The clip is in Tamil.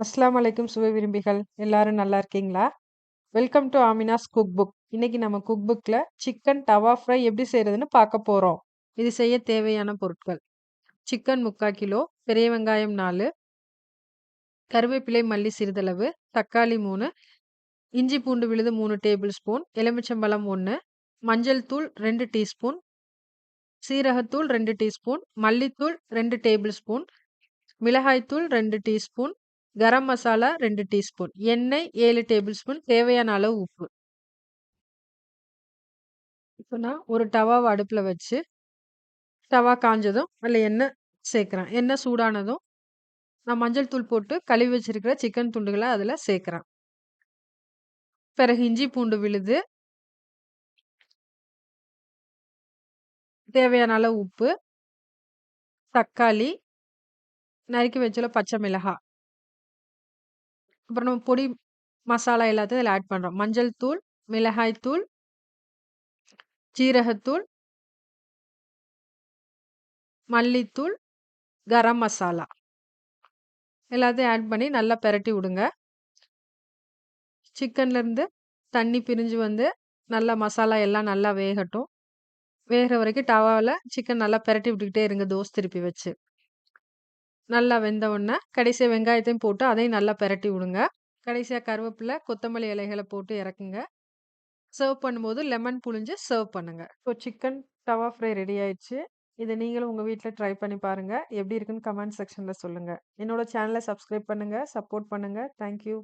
அஸ்லாம் அலைக்கும் சுவை விரும்பிகள் எல்லாரும் நல்லா இருக்கீங்களா? Welcome to Amina's cook book. இன்னைக்கு நம்ம குக் புக்கில் சிக்கன் டவா ஃப்ரை எப்படி செய்கிறதுன்னு பார்க்க போகிறோம் இது செய்ய தேவையான பொருட்கள். சிக்கன் 3/4 கிலோ, பெரிய வெங்காயம் நாலு கருவேப்பிலை, மல்லி சிறிதளவு, தக்காளி மூணு இஞ்சி பூண்டு விழுது மூணு டேபிள் ஸ்பூன், எலுமிச்சம்பழம் ஒன்று மஞ்சள் தூள் ரெண்டு டீஸ்பூன், சீரகத்தூள் ரெண்டு டீஸ்பூன், மல்லித்தூள் ரெண்டு டேபிள் ஸ்பூன், மிளகாய்த்தூள் ரெண்டு டீஸ்பூன், கரம் மசாலா ரெண்டு டீஸ்பூன், எண்ணெய் ஏழு டேபிள் ஸ்பூன், தேவையான அளவு உப்பு. இப்போ நான் ஒரு டவாவை அடுப்பில் வச்சு, டவா காஞ்சதும் அதில் எண்ணெய் சேர்க்குறேன் எண்ணெய் சூடானதும், நான் மஞ்சள் தூள் போட்டு கழுவி வச்சிருக்கிற சிக்கன் துண்டுகளை அதில் சேர்க்குறேன் பிறகு இஞ்சி பூண்டு விழுது. தேவையான அளவு உப்பு. தக்காளி. நறுக்கி வச்சுள்ள பச்சை மிளகாய். அப்புறம் நம்ம பொடி மசாலா எல்லாத்தையும் இதில் ஆட் பண்ணுறோம் மஞ்சள் தூள், மிளகாய் தூள். ஜீரகத்தூள். மல்லித்தூள், கரம் மசாலா. எல்லாத்தையும் ஆட் பண்ணி நல்லா பெரட்டி விடுங்க. சிக்கன்ல இருந்து தண்ணி பிரிஞ்சு வந்து, நல்லா மசாலா எல்லாம் நல்லா வேகட்டும். வேகிற வரைக்கும் டவாவில் சிக்கன் நல்லா பெரட்டி விட்டுக்கிட்டே இருங்க தோசை திருப்பி வச்சு. நல்லா வெந்த உடனே கடைசியாக வெங்காயத்தையும் போட்டு அதையும் நல்லா பெரட்டி விடுங்க. கடைசியாக கருவேப்பிலை கொத்தமல்லி இலைகளை போட்டு இறக்குங்க. சர்வ் பண்ணும்போது லெமன் புழிஞ்சு சர்வ் பண்ணுங்கள் இப்போ சிக்கன் டவா ஃப்ரை ரெடி ஆயிடுச்சு. இதை நீங்களும் உங்கள் வீட்டில் ட்ரை பண்ணி பாருங்கள் எப்படி இருக்குன்னு கமெண்ட் செக்ஷனில் சொல்லுங்கள் என்னோட சேனலை சப்ஸ்கிரைப் பண்ணுங்கள் சப்போர்ட் பண்ணுங்கள் தேங்க் யூ.